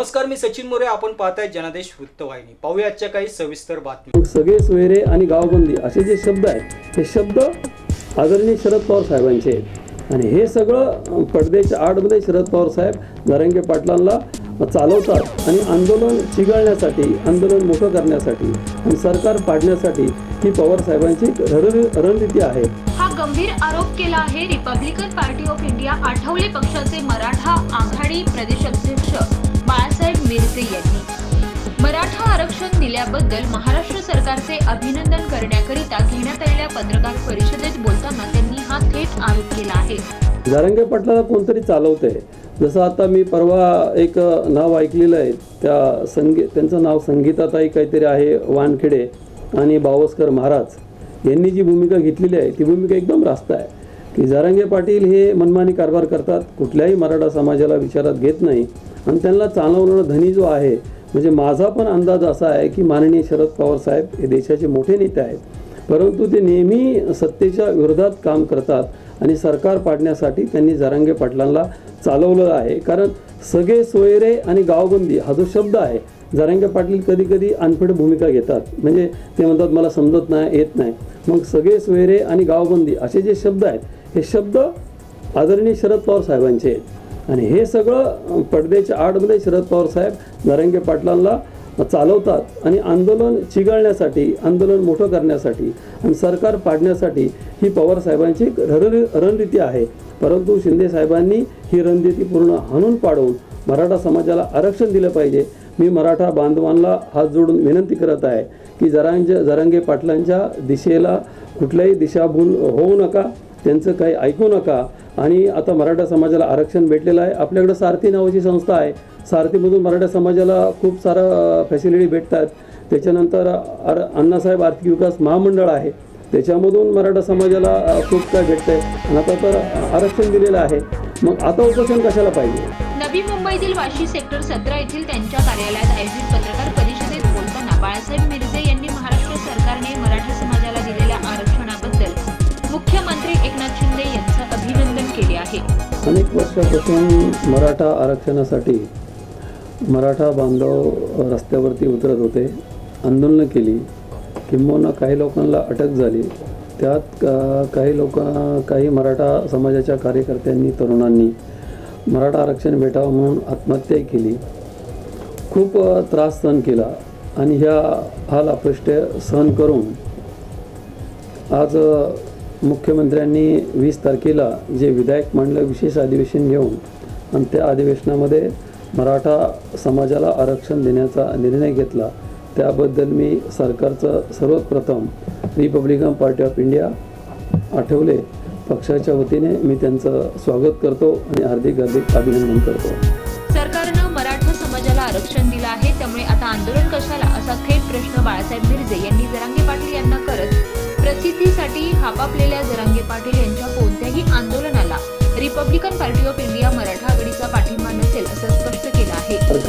नमस्कार मी सचिन मोरे. आपण पाहताय जनादेश वृत्तवाहिनी. पाहूया आजच्या काही सविस्तर बातमी सगळे सोयरे आणि गावबंदी असे जे शब्द आहेत हे शब्द आदरणीय शरद पवार साहेबांचे आहेत. आणि हे सगळं पडद्याच्या आडमध्ये शरद पवार साहेब नरंगे पाटलांना चालवतात आणि आंदोलन चिघळण्यासाठी आंदोलन मोठं करण्यासाठी आणि सरकार पाडण्यासाठी ही पवार साहेबांची रण- रणनीती आहे. हा गंभीर आरोप केला आहे. Republican Party of India Athawale पक्षाचे मराठा आघाडी प्रदेशाध्यक्ष बाळासाहेब मिरजे यांनी मराठा आरक्षण दिल्याबद्दल महाराष्ट्र सरकारचे अभिनंदन करण्याकरिता घेण्यात आलेल्या पत्रकार परिषदेत बोलताना त्यांनी हा थेट आरोप केला आहे. जारंगे पाटलाला कोणतरी चालवते जसं आता मी परवा एक नाव ऐकलेलं आहे त्या संगी त्यांचं नाव संगीताताई काहीतरी आहे वानखेडे आणि बावस्कर महाराज. यांनी जी भूमिका घेतलेली आहे ती भूमिका एकदम रास्त आहे. की जारंगे पाटील हे मनमानी कारभार करतात कुठल्याही मराठा समाजाला विचारात घेत नाही. आणि त्यांना चालवणारा धनी जो आहे म्हणजे माझा पण अंदाज असा आहे की माननीय शरद पवार साहेब हे देशाचे मोठे नेते आहेत. परंतु ते नेहमी सत्तेच्या विरोधात काम करतात आणि सरकार पाडण्यासाठी त्यांनी जरांगे पाटलांना चालवलं आहे. कारण सगळे सोयरे आणि गावबंदी हा जो शब्द आहे जरांगे पाटील कधी कधी भूमिका घेतात. म्हणजे ते म्हणतात मला समजत नाही येत नाही. मग सगळे सोयरे आणि गावबंदी असे जे शब्द आहेत हे शब्द आदरणीय शरद पवार साहेबांचे आहेत. आणि हे सगळं पडद्याच्या आडमध्ये शरद पवार साहेब नारंगे पाटलांना चालवतात आणि आंदोलन चिघळण्यासाठी आंदोलन मोठं करण्यासाठी आणि सरकार पाडण्यासाठी ही पवार साहेबांची रण रणनीती आहे. परंतु शिंदे साहेबांनी ही रणनीती पूर्ण हाणून पाडून मराठा समाजाला आरक्षण दिलं पाहिजे. मी मराठा बांधवांना हात जोडून विनंती करत आहे की जरांज जरांगे पाटलांच्या दिशेला कुठल्याही दिशाभूल होऊ नका. त्यांचं काही ऐकू नका. आणि आता मराठा समाजाला आरक्षण भेटलेलं आहे. आपल्याकडं सारथी नावाची संस्था आहे. सारथीमधून मराठा समाजाला खूप सारं फॅसिलिटी भेटतात. त्याच्यानंतर आर अण्णासाहेब आर्थिक विकास महामंडळ आहे. त्याच्यामधून मराठा समाजाला खूप काय भेटतंय. आणि आता तर आरक्षण दिलेलं आहे. मग आता उपोषण कशाला पाहिजे? नवी मुंबईतील वाशी सेक्टर सतरा येथील त्यांच्या आहे अनेक वर्षापासून मराठा आरक्षणासाठी मराठा बांधव रस्त्यावरती उतरत होते आंदोलनं केली. किंबहुना काही लोकांना अटक झाली. त्यात काही लोक काही मराठा समाजाच्या कार्यकर्त्यांनी तरुणांनी मराठा आरक्षण भेटावं म्हणून आत्महत्याही केली. खूप त्रास सहन केला आणि ह्या हाल अपेष्ट सहन करून आज मुख्यमंत्र्यांनी वीस तारखेला जे विधायक मंडळ विशेष अधिवेशन घेऊन आणि त्या अधिवेशनामध्ये मराठा समाजाला आरक्षण देण्याचा निर्णय घेतला त्याबद्दल मी सरकारचं सर्वप्रथम Republican Party of India Athawale. पक्षाच्या वतीने मी त्यांचं स्वागत करतो आणि हार्दिक हार्दिक अभिनंदन करतो. सरकारनं मराठा समाजाला आरक्षण दिलं आहे त्यामुळे आता आंदोलन कशाला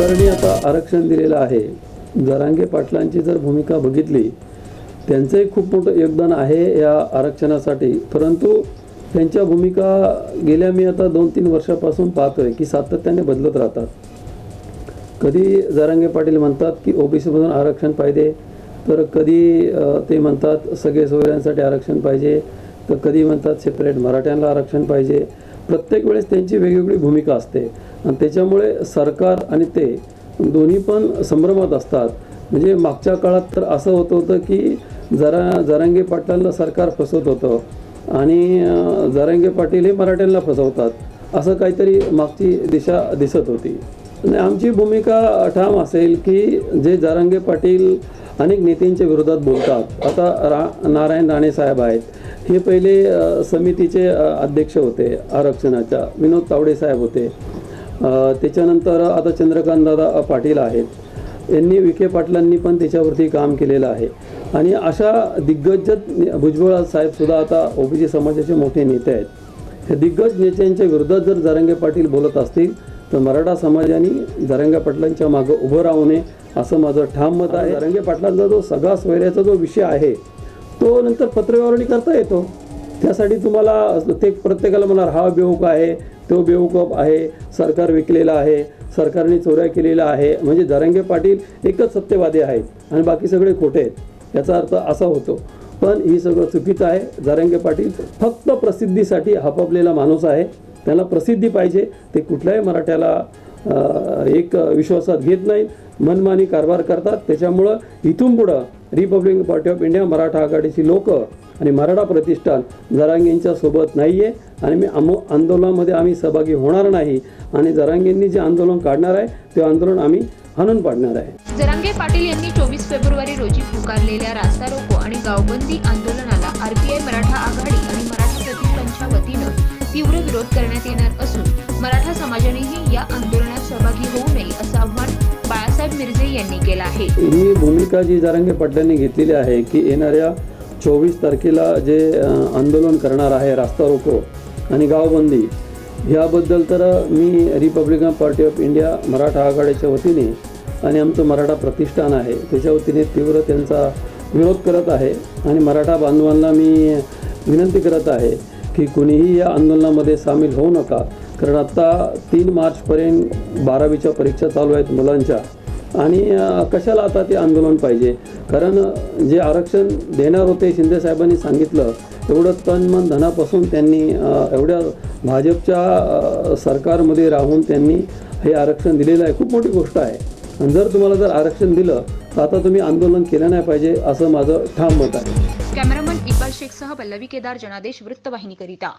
प्रकरणी आता आरक्षण दिलेलं आहे. जरांगे पाटलांची जर भूमिका बघितली त्यांचंही खूप मोठं योगदान आहे या आरक्षणासाठी. परंतु त्यांच्या भूमिका गेल्या मी आता दोन तीन वर्षापासून पाहतोय की सातत्याने बदलत राहतात. कधी जरांगे पाटील म्हणतात की ओबीसीमधून आरक्षण पाहिजे तर कधी ते म्हणतात सगळे सोयऱ्यांसाठी आरक्षण पाहिजे तर कधी म्हणतात सेपरेट मराठ्यांना आरक्षण पाहिजे. प्रत्येक वेळेस त्यांची वेगवेगळी भूमिका असते. आणि त्याच्यामुळे सरकार आणि ते दोन्ही पण संभ्रमात असतात. म्हणजे मागच्या काळात तर असं होत होतं की जरा जरांगे पाटलांना सरकार फसवत होतं आणि जरांगे पाटील हे मराठ्यांना फसवतात. असं काहीतरी मागची दिशा दिसत होती. आणि आमची भूमिका ठाम असेल की जे जारंगे पाटील अनेक नेत्यांच्या विरोधात बोलतात. आता रा नारायण राणे साहेब आहेत. हे पहिले समितीचे अध्यक्ष होते आरक्षणाच्या. विनोद तावडे साहेब होते. त्याच्यानंतर आता चंद्रकांत दादा पाटील आहेत. यांनी विखे पाटलांनी पण त्याच्यावरती काम केलेलं आहे. आणि अशा दिग्गज भुजबळ साहेबसुद्धा आता ओबीसी समाजाचे मोठे नेते आहेत. हे दिग्गज नेत्यांच्या विरोधात जर जरंगे पाटील बोलत असतील तर मराठा समाजाने जरंगे पाटलांच्या मागं उभं राहू नये असं माझं ठाम मत आहे. जरंगे पाटलांचा जो सगळा सोयऱ्याचा जो विषय आहे तो नंतर पत्रव्यवहारणी करता येतो. त्यासाठी तुम्हाला ते प्रत्येकाला म्हणणार हा बेवकूफ आहे तो बेवकूफ आहे सरकार विकलेला आहे सरकारने चोऱ्या केलेल्या आहे. म्हणजे धरंगे पाटील एकच सत्यवादी आहेत आणि बाकी सगळे खोटे आहेत. याचा अर्थ असा होतो. पण ही सगळं चुकीचं आहे. जरांगे पाटील फक्त प्रसिद्धीसाठी हपपलेला माणूस आहे. त्याला प्रसिद्धी पाहिजे. ते कुठल्याही मराठ्याला एक विश्वासात घेत नाहीत. मनमानी कारभार करतात. त्याच्यामुळं इथून पुढं Republican Party of India Maratha आघाडीची लोक आणि मराठा प्रतिष्ठान जरांगेंच्या सोबत नाही आहे आणि मी आमो आंदोलनामध्ये आम्ही सहभागी होणार नाही आणि जरांगेंनी जे आंदोलन काढणार आहे ते आंदोलन आम्ही हाणून पाडणार आहे. जरांगे पाटील यांनी चोवीस फेब्रुवारी रोजी पुकारलेल्या रास्ता रोको आणि गावबंदी आंदोलनाला आरपीआय मराठा आघाडी आणि मराठा प्रतिष्ठानच्या वतीनं तीव्र विरोध करण्यात येणार असून मराठा समाजानेही या आंदोलनात सहभागी होऊ नये असं आव्हान मिरजे यांनी केला आहे. ही भूमिका जी जारंगे पाटलांनी घेतलेली आहे की येणाऱ्या चोवीस तारखेला जे आंदोलन करणार आहे रास्ता रोको आणि गावबंदी ह्याबद्दल तर मी Republican Party of India Maratha आघाडीच्या वतीने आणि आमचं मराठा प्रतिष्ठान आहे त्याच्या वतीने तीव्र त्यांचा विरोध करत आहे आणि मराठा बांधवांना मी विनंती करत आहे की कुणीही या आंदोलनामध्ये सामील होऊ नका कारण आत्ता तीन मार्चपर्यंत बारावीच्या परीक्षा चालू आहेत मुलांच्या. आणि कशाला आता ते आंदोलन पाहिजे? कारण जे आरक्षण देणार होते शिंदे साहेबांनी सांगितलं एवढं तन मन धनापासून त्यांनी एवढ्या भाजपच्या सरकारमध्ये राहून त्यांनी हे आरक्षण दिलेलं आहे. खूप मोठी गोष्ट आहे. आणि जर तुम्हाला जर आरक्षण दिलं तर आता तुम्ही आंदोलन केलं नाही पाहिजे असं माझं ठाम मत आहे. कॅमेरामन इक्बाल शेखसह पल्लवी केदार जनादेश वृत्तवाहिनीकरिता.